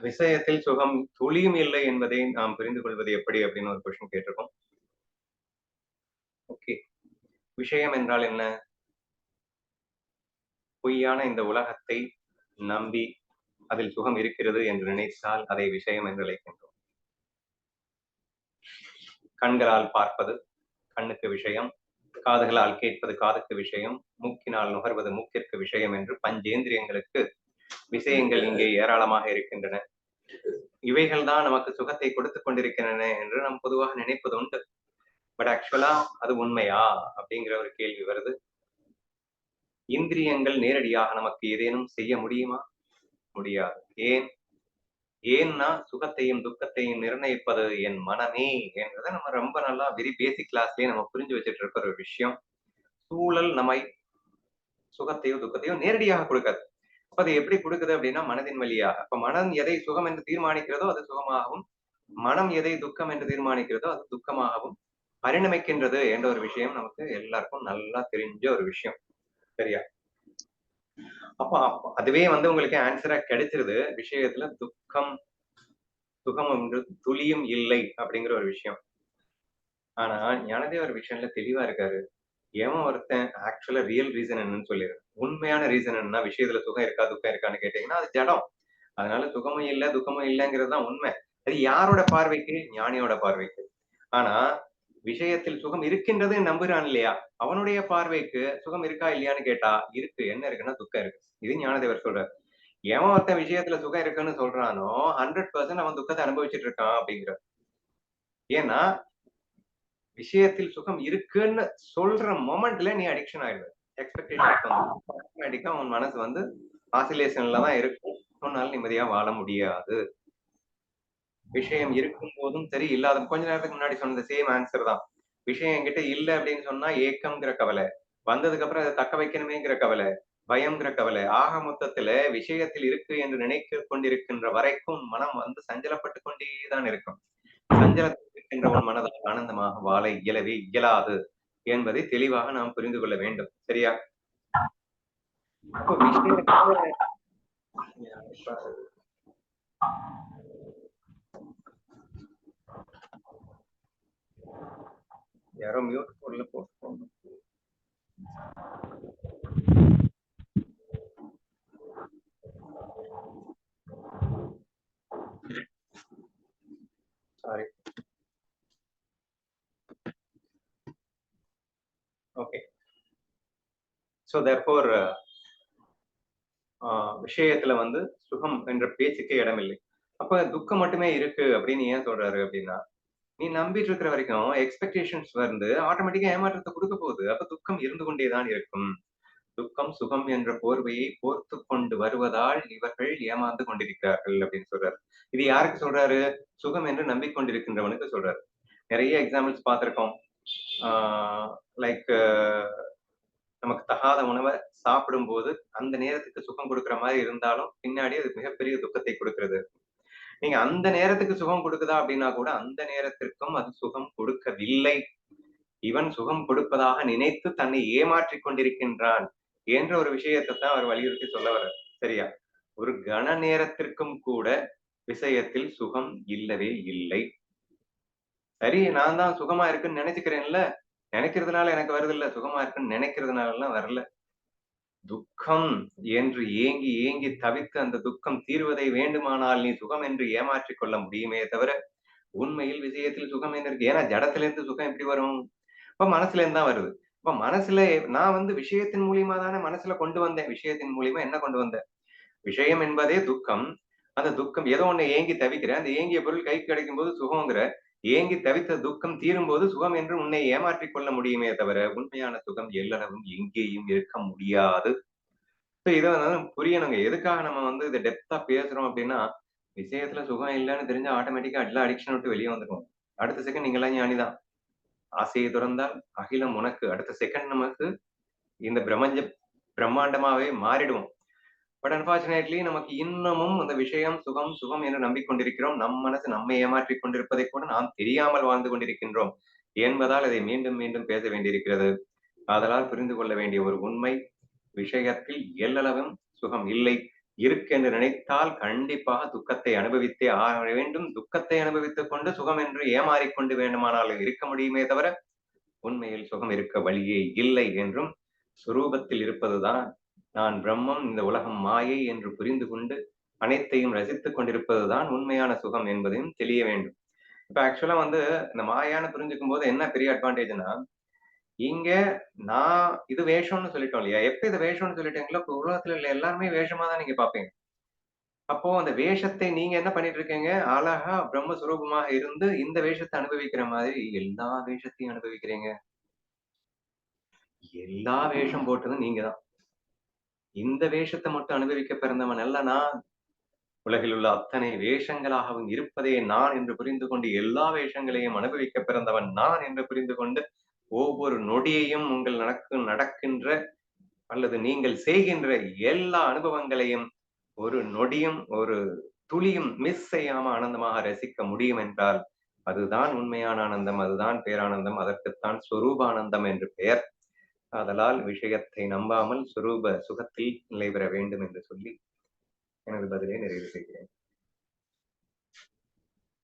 விஷயத்தில் சுகம் துளியும் இல்லை என்பதை நாம் புரிந்து கொள்வது எப்படி அப்படின்னு ஒரு கொஸ்டின் கேட்டிருக்கோம். ஓகே விஷயம் என்றால் என்ன? பொய்யான இந்த உலகத்தை நம்பி அதில் சுகம் இருக்கிறது என்று நினைத்தால் அதை விஷயம் என்று அழைக்கின்றோம். கண்களால் பார்ப்பது கண்ணுக்கு விஷயம் காதுகளால் கேட்பது காதுக்கு விஷயம் மூக்கினால் நுகர்வது மூக்கிற்கு விஷயம் என்று பஞ்சேந்திரியங்களுக்கு விஷயங்கள் இங்கே ஏராளமாக இருக்கின்றன. இவைகள் தான் நமக்கு சுகத்தை கொடுத்து கொண்டிருக்கின்றன என்று நாம் பொதுவாக நினைப்பது உண்டு. பட் ஆக்சுவலா அது உண்மையா? அப்படிங்கிற ஒரு கேள்வி வருது. இந்திரியங்கள் நேரடியாக நமக்கு ஏதேனும் செய்ய முடியுமா? முடியாது. ஏன்? ஏன்னா சுகத்தையும் துக்கத்தையும் நிர்ணயிப்பது என் மனமே என்றதை நம்ம ரொம்ப நல்லா வெரி பேசிக் கிளாஸ்லயே நம்ம புரிஞ்சு வச்சுட்டு இருக்கிற ஒரு விஷயம். சூழல் நம்மை சுகத்தையோ துக்கத்தையோ நேரடியாக கொடுக்காது. அது எப்படி கொடுக்குது அப்படின்னா மனதின் வழியாக. அப்ப மனம் எதை சுகம் என்று தீர்மானிக்கிறதோ அது சுகமாகவும் மனம் எதை துக்கம் என்று தீர்மானிக்கிறதோ அது துக்கமாகவும் பரிணமிக்கின்றது என்ற ஒரு விஷயம் நமக்கு எல்லாருக்கும் நல்லா தெரிஞ்ச ஒரு விஷயம். சரியா? அப்ப அதுவே வந்து உங்களுக்கு ஆன்சரா கிடைச்சிருது. விஷயத்துல துக்கம் சுகம் என்று துளியும் இல்லை அப்படிங்கிற ஒரு விஷயம். ஆனா ஞானதேவர் விஷயம்ல தெளிவா இருக்காரு. எவன் ஒருத்தன் ஆக்சுவலா ரியல் ரீசன் என்னன்னு சொல்லிடுறேன். உண்மையான ரீசன் என்ன விஷயத்துல சுகம் இருக்கா துக்கம் இருக்கான்னு கேட்டீங்கன்னா அது ஜடம். அதனால சுகமும் இல்லை துக்கமும் இல்லைங்கிறது தான் உண்மை. அது யாரோட பார்வைக்கு? ஞானியோட பார்வைக்கு. ஆனா விஷயத்தில் சுகம் இருக்கின்றது நம்புறான் இல்லையா? அவனுடைய பார்வைக்கு சுகம் இருக்கா இல்லையான்னு கேட்டா இருக்கு. என்ன இருக்குன்னா துக்கம் இருக்கு. இது ஞானதேவர் சொல்றாரு. எவன் ஒருத்தன் விஷயத்துல சுகம் இருக்குன்னு சொல்றானோ ஹண்ட்ரட் பர்சன்ட் அவன் துக்கத்தை அனுபவிச்சுட்டு இருக்கான் அப்படிங்கிற ஏன்னா விஷயத்தில் சுகம் இருக்குன்னு சொல்ற மொமெண்ட்ல நீ அடிக்ஷன் ஆயிடுவ. எக்ஸ்பெக்டேஷன் உன் மனசு வந்து ஆசிலேஷன்ல தான் இருக்கும் உன்னால நிம்மதியா வாழ முடியாது. விஷயம் இருக்கும் போதும் சரி இல்லாத கொஞ்ச நேரத்துக்கு முன்னாடி சொன்ன சேம் ஆன்சர் தான். விஷயம் என்கிட்ட இல்ல அப்படின்னு சொன்னா ஏக்கம்ங்கிற கவலை. வந்ததுக்கு அப்புறம் அதை தக்க வைக்கணுமேங்கிற கவலை. பயம்ங்கிற கவலை. ஆக மொத்தத்துல விஷயத்தில் இருக்கு என்று நினைக்க கொண்டிருக்கின்ற வரைக்கும் மனம் வந்து சஞ்சலப்பட்டு கொண்டேதான் இருக்கும். சஞ்சல உன் மனதால் ஆனந்தமாக வாழ இயலவே இயலாது என்பதை தெளிவாக நாம் புரிந்து கொள்ள வேண்டும். சரியா? யாரோ மியூட் போடல போட்டு sorry okay so therefore uh, விஷயத்துல வந்து சுகம் என்ற பேச்சுக்கே இடமில்லை. அப்ப துக்கம் மட்டுமே இருக்கு அப்படின்னு ஏன் சொல்றாரு அப்படின்னா நீ நம்பிட்டு இருக்கிற வரைக்கும் எக்ஸ்பெக்டேஷன்ஸ் வந்து ஆட்டோமேட்டிக்கா ஏமாற்றத்தை கொடுக்க போகுது. அப்ப துக்கம் இருந்து கொண்டேதான் இருக்கும். துக்கம் சுகம் என்ற போர்வையை போர்த்து கொண்டு வருவதால் இவர்கள் ஏமாந்து கொண்டிருக்கிறார்கள் அப்படின்னு சொல்றாரு. இது யாருக்கு சொல்றாரு? சுகம் என்று நம்பிக்கொண்டிருக்கின்றவனுக்கு சொல்றாரு. நிறைய எக்ஸாம்பிள்ஸ் பார்த்திருக்கோம். லைக் நமக்கு தகாத உணவை சாப்பிடும் போது அந்த நேரத்துக்கு சுகம் கொடுக்குற மாதிரி இருந்தாலும் பின்னாடி அது மிகப்பெரிய துக்கத்தை கொடுக்கிறது. நீங்க அந்த நேரத்துக்கு சுகம் கொடுக்குதா அப்படின்னா கூட அந்த நேரத்திற்கும் அது சுகம் கொடுக்கவில்லை. இவன் சுகம் கொடுப்பதாக நினைத்து தன்னை ஏமாற்றி கொண்டிருக்கின்றான் என்ற ஒரு விஷயத்தை தான் அவர் வலியுறுத்தி சொல்ல வர சரியா? ஒரு கன நேரத்திற்கும் கூட விஷயத்தில் சுகம் இல்லவே இல்லை. சரி நான் தான் சுகமா இருக்குன்னு நினைச்சுக்கிறேன்ல. நினைக்கிறதுனால எனக்கு வருது இல்ல சுகமா இருக்குன்னு நினைக்கிறதுனால வரல. துக்கம் என்று ஏங்கி ஏங்கி தவித்து அந்த துக்கம் தீர்வதை வேண்டுமானால் நீ சுகம் என்று ஏமாற்றிக் கொள்ள முடியுமே தவிர உண்மையில் விஷயத்தில் சுகம் என்ன இருக்கு. ஏன்னா ஜடத்துல இருந்து சுகம் எப்படி வரும்? இப்ப மனசுல இருந்து தான் வருது. இப்ப மனசுல நான் வந்து விஷயத்தின் மூலியமா தானே மனசுல கொண்டு வந்தேன். விஷயத்தின் மூலியமா என்ன கொண்டு வந்தேன் விஷயம் என்பதே துக்கம். அந்த துக்கம் ஏதோ ஒண்ணு ஏங்கி தவிக்கிற அந்த ஏங்கிய பொருள் கைக்கு கிடைக்கும் போது சுகங்கிற ஏங்கி தவித்த துக்கம் தீரும் போது சுகம் என்று உன்னை ஏமாற்றிக் கொள்ள முடியுமே தவிர உண்மையான சுகம் எல்லளவும் எங்கேயும் இருக்க முடியாது. இதை வந்து புரியணுங்க. எதுக்காக நம்ம வந்து இதை டெப்தா பேசுறோம் அப்படின்னா விஷயத்துல சுகம் இல்லைன்னு தெரிஞ்சு ஆட்டோமேட்டிக்கா எல்லா அடிக்ஷன் விட்டு வெளியே வந்துடும் அடுத்த செகண்ட் நீங்களாம் ஞானிதான் ஆசையை துறந்தால் அகிலம் உனக்கு. அடுத்த செகண்ட் நமக்கு இந்த பிரம்மஞ்ச பிரம்மாண்டமாவே மாறிடுவோம். பட் அன்பார்ச்சுனேட்லி நமக்கு இன்னமும் அந்த விஷயம் சுகம் சுகம் என்று நம்பிக்கொண்டிருக்கிறோம். நம் மனசு நம்மை ஏமாற்றிக் கொண்டிருப்பதை கூட நாம் தெரியாமல் வாழ்ந்து கொண்டிருக்கின்றோம். என்பதால் அதை மீண்டும் மீண்டும் பேச வேண்டியிருக்கிறது. அதனால் புரிந்து கொள்ள வேண்டிய ஒரு உண்மை விஷயத்தில் எல்லளவும் சுகம் இல்லை. இருக்கு என்று நினைத்தால் கண்டிப்பாக துக்கத்தை அனுபவித்தே ஆக வேண்டும். துக்கத்தை அனுபவித்துக் கொண்டு சுகம் என்று ஏமாறிக்கொண்டு வேண்டுமானாலும் இருக்க முடியுமே தவிர உண்மையில் சுகம் இருக்க வழியே இல்லை என்றும் சுரூபத்தில் இருப்பதுதான் நான் பிரம்மம் இந்த உலகம் மாயை என்று புரிந்து கொண்டு அனைத்தையும் ரசித்துக் கொண்டிருப்பதுதான் உண்மையான சுகம் என்பதையும் தெரிய வேண்டும். இப்ப ஆக்சுவலா வந்து இந்த மாயான புரிஞ்சுக்கும் போது என்ன பெரிய அட்வான்டேஜ்னா இங்க நான் இது வேஷம்னு சொல்லிட்டோம் இல்லையா? எப்ப இது வேஷம்னு சொல்லிட்டீங்களோ இப்போ உலகத்துல உள்ள எல்லாருமே வேஷமா தான் நீங்க பாப்பீங்க அப்போ அந்த வேஷத்தை நீங்க என்ன பண்ணிட்டு இருக்கீங்க? அழகா பிரம்மஸ்வரூபமாக இருந்து இந்த வேஷத்தை அனுபவிக்கிற மாதிரி எல்லா வேஷத்தையும் அனுபவிக்கிறீங்க. எல்லா வேஷம் போட்டதும் நீங்க தான் இந்த வேஷத்தை மட்டும் அனுபவிக்க பிறந்தவன் அல்ல நான். உலகில் உள்ள அத்தனை வேஷங்களாகவும் இருப்பதே நான் என்று புரிந்து கொண்டு எல்லா வேஷங்களையும் அனுபவிக்க பிறந்தவன் நான் என்று புரிந்து கொண்டு ஒவ்வொரு நொடியையும் உங்கள் நடக்கு நடக்கின்ற அல்லது நீங்கள் செய்கின்ற எல்லா அனுபவங்களையும் ஒரு நொடியும் ஒரு துளியும் மிஸ் செய்யாம ஆனந்தமாக ரசிக்க முடியும் என்றால் அதுதான் உண்மையான ஆனந்தம் அதுதான் பேரானந்தம் அதற்குத்தான் ஸ்வரூபானந்தம் என்று பெயர் ஆதலால் விஷயத்தை நம்பாமல் சுரூப சுகத்தில் நிலை பெற வேண்டும் என்று சொல்லி எனது பதிலை நிறைவு செய்கிறேன்.